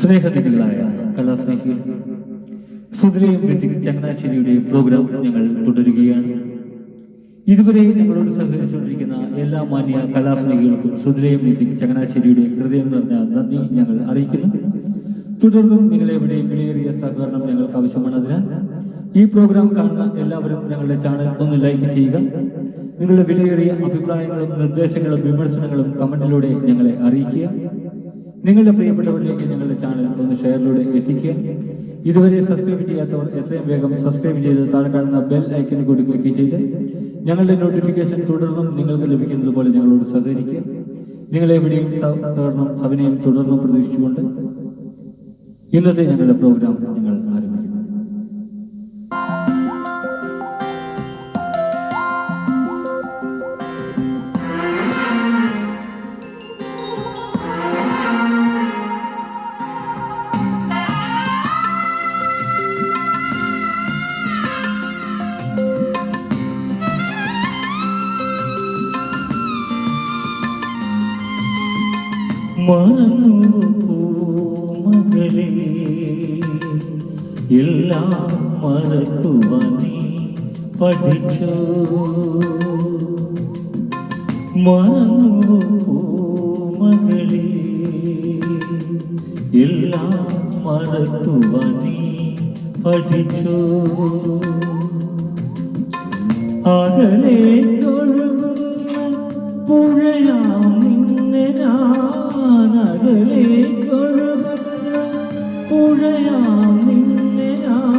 സ്നേഹനിധികളായ കലാസ്നേഹികൾ. സുധരയും music ചങ്ങനാശ്ശേരിയുടെ programme ഞങ്ങൾ തുടരുകയാണ്. ഇതുവരെ ഞങ്ങളോട് സഹകരിച്ചുകൊണ്ടിരിക്കുന്ന എല്ലാ മാന്യ കലാസ്നേഹികൾക്കും സുധരയും മ്യൂസിക് ചങ്ങനാശ്ശേരിയുടെ ഹൃദയം നിറഞ്ഞ നന്ദി ഞങ്ങൾ അറിയിക്കുന്നു. തുടർന്നും നിങ്ങളെവിടെയും വിലയേറിയ സഹകരണം ഞങ്ങൾക്ക് ആവശ്യമാണ്. അതിനാൽ ഈ പ്രോഗ്രാം കാണുന്ന എല്ലാവരും ഞങ്ങളുടെ ചാനൽ ഒന്ന് ലൈക്ക് ചെയ്യുക. നിങ്ങളുടെ വിലയേറിയ അഭിപ്രായങ്ങളും നിർദ്ദേശങ്ങളും വിമർശനങ്ങളും കമന്റിലൂടെ ഞങ്ങളെ അറിയിക്കുക. നിങ്ങളുടെ പ്രിയപ്പെട്ടവരിലേക്ക് ഞങ്ങളുടെ ചാനൽ ഒന്ന് ഷെയറിലൂടെ എത്തിക്കുക. ഇതുവരെ സബ്സ്ക്രൈബ് ചെയ്യാത്തവർ എത്രയും വേഗം സബ്സ്ക്രൈബ് ചെയ്ത് താഴെ കാണുന്ന ബെൽ ഐക്കണിൽ കൂടി ക്ലിക്ക് ചെയ്ത് ഞങ്ങളുടെ നോട്ടിഫിക്കേഷൻ തുടർന്നും നിങ്ങൾക്ക് ലഭിക്കുന്നത് പോലെ ഞങ്ങളോട് സഹകരിക്കുക. നിങ്ങളെവിടെയും തുടർന്നും സഭനെയും തുടർന്നും പ്രതീക്ഷിച്ചുകൊണ്ട് ഇന്നത്തെ ഞങ്ങളുടെ പ്രോഗ്രാം മകളെ എല്ലാം മറക്കുവാൻ നീ പഠിച്ചു. എല്ലാം പുഴയാം നിന്നെ ഒഴുകുന്ന പുഴയാം നിന്നെ ഞാൻ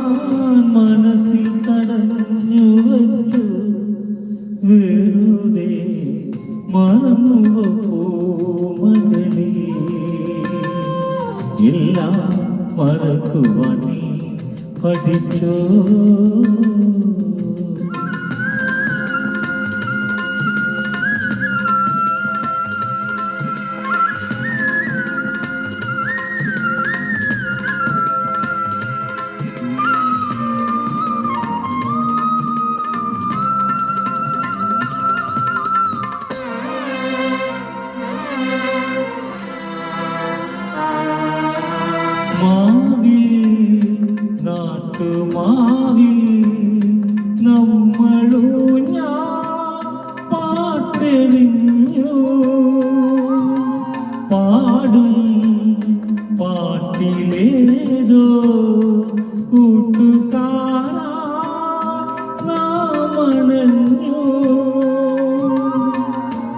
മനസ്സിൽ തടഞ്ഞു വച്ചു. വെറുതെ മറന്നു മകളെ എല്ലാം മറക്കുവാൻ പഠിച്ചോ? മാവിൽ നാട്ടുമാവിൽ നമ്മളോ ഞാൻ പാട്ടെറിഞ്ഞു പാടും പാട്ടിലേതോ കൂട്ടുകാരാ നാമണഞ്ഞു.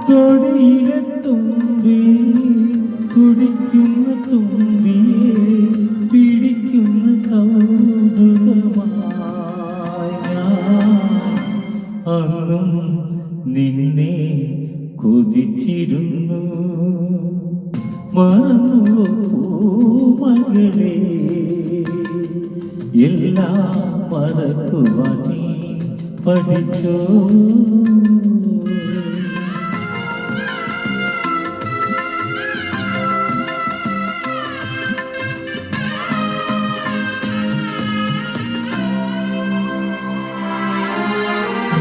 തൊടിയിലെ തുമ്പി കുടിക്കുന്ന തുമ്പിയെ പിടിക്കുന്ന കൗതുകമായി അന്നും നിന്നെ കൊതിച്ചിരുന്നു. മറന്നു മകളെ എല്ലാം മറക്കുവാൻ പഠിച്ചോ?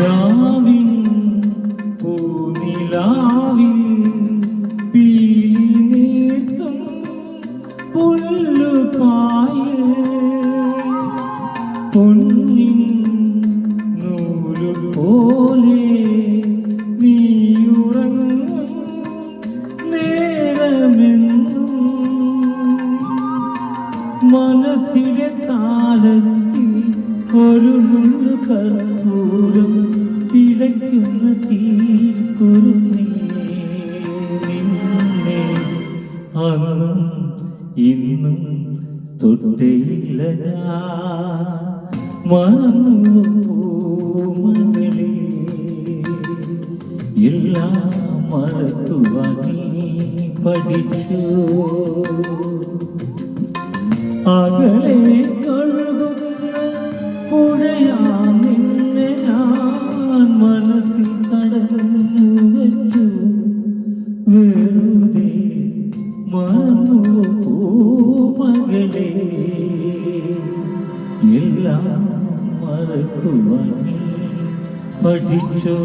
രാവിൻ പൂനിലാവിൽ പീലി നീർത്തും പുല്ലുപായ പൊന്നിൻ നൂലു മനസ്സിലെ താളത്തിൽ ഒരു കർപ്പൂരം തിളയ്ക്കുന്ന തീക്കുറുന്നേ അന്നും ഇന്നും തൊട്ടയില്ല മറന്നു മകളെ. എല്ലാം മറക്കുവാൻ പഠിച്ചു. മറക്കുവാൻ പഠിച്ചോ?